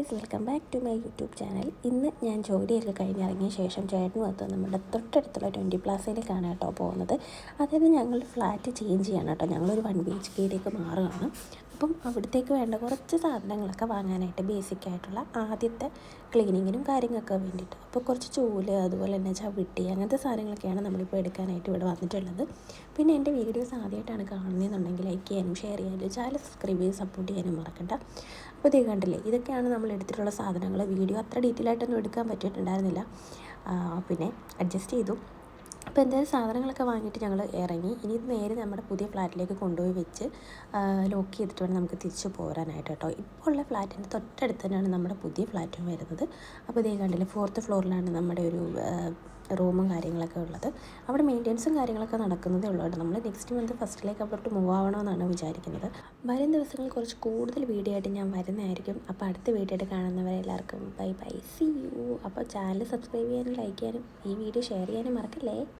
Guys welcome back to my YouTube channel. ഇന്ന് ഞാൻ ജോലിയൊക്കെ കഴിഞ്ഞിറങ്ങിയ ശേഷം ചേട്ടനും അത് നമ്മുടെ തൊട്ടടുത്തുള്ള ട്വന്റി പ്ലാസയിലേക്കാണ് കേട്ടോ പോകുന്നത്. അതായത് ഞങ്ങൾ ഫ്ലാറ്റ് ചേഞ്ച് ചെയ്യണം കേട്ടോ. ഞങ്ങളൊരു വൺ ബി എച്ച് കെയിലേക്ക് മാറുകയാണ്. അപ്പം അവിടത്തേക്ക് വേണ്ട കുറച്ച് സാധനങ്ങളൊക്കെ വാങ്ങാനായിട്ട് ബേസിക് ആയിട്ടുള്ള ആദ്യത്തെ ക്ലീനിങ്ങിനും കാര്യങ്ങൾക്കൊക്കെ വേണ്ടിയിട്ട്. അപ്പോൾ കുറച്ച് ചൂൽ അതുപോലെ തന്നെ ചവിട്ടി അങ്ങനത്തെ സാധനങ്ങളൊക്കെയാണ് നമ്മളിപ്പോൾ എടുക്കാനായിട്ട് ഇവിടെ വന്നിട്ടുള്ളത്. പിന്നെ എന്റെ വീഡിയോസ് ആദ്യമായിട്ടാണ് കാണുന്നതെന്നുണ്ടെങ്കിൽ ലൈക്ക് ചെയ്യാനും ഷെയർ ചെയ്യാനും ചാനൽ സബ്സ്ക്രൈബ് ചെയ്ത് സപ്പോർട്ട് ചെയ്യാനും മറക്കണ്ട. അപ്പോൾ ഇത് കണ്ടില്ലേ ഇതൊക്കെയാണ് നമ്മൾ എടുത്തിട്ടുള്ള സാധനങ്ങൾ. വീഡിയോ അത്ര ഡീറ്റെയിൽ ആയിട്ടൊന്നും എടുക്കാൻ പറ്റിയിട്ടുണ്ടായിരുന്നില്ല. പിന്നെ അഡ്ജസ്റ്റ് ചെയ്തു. അപ്പോൾ എന്തായാലും സാധനങ്ങളൊക്കെ വാങ്ങിയിട്ട് ഞങ്ങൾ ഇറങ്ങി. ഇനി ഇത് നേരെ നമ്മുടെ പുതിയ ഫ്ലാറ്റിലേക്ക് കൊണ്ടുപോയി വെച്ച് ലോക്ക് ചെയ്തിട്ട് വേണം നമുക്ക് തിരിച്ച് പോരാനായിട്ട് കേട്ടോ. ഇപ്പോൾ ഉള്ള ഫ്ലാറ്റിന്റെ തൊട്ടടുത്ത് തന്നെയാണ് നമ്മുടെ പുതിയ ഫ്ലാറ്റും വരുന്നത്. അപ്പോൾ ഇതേ കണ്ടില്ല ഫോർത്ത് ഫ്ലോറിലാണ് നമ്മുടെ ഒരു റൂമും കാര്യങ്ങളൊക്കെ ഉള്ളത്. അവിടെ മെയിന്റെനൻസും കാര്യങ്ങളൊക്കെ നടക്കുന്നതേ ഉള്ളൂ കേട്ടോ. നമ്മൾ നെക്സ്റ്റ് മന്ത് ഫസ്റ്റിലേക്ക് അവിടോട്ട് മൂവ് ആവണമെന്നാണ് വിചാരിക്കുന്നത്. വരും ദിവസങ്ങളിൽ കുറച്ച് കൂടുതൽ വീഡിയോ ആയിട്ട് ഞാൻ വരുന്നതായിരിക്കും. അപ്പോൾ അടുത്ത വീഡിയോ ആയിട്ട് കാണുന്നവരെ എല്ലാവർക്കും ബൈ ബൈ സി യു അപ്പോൾ ചാനൽ സബ്സ്ക്രൈബ് ചെയ്യാനും ലൈക്ക് ചെയ്യാനും ഈ വീഡിയോ ഷെയർ ചെയ്യാനും മറക്കല്ലേ?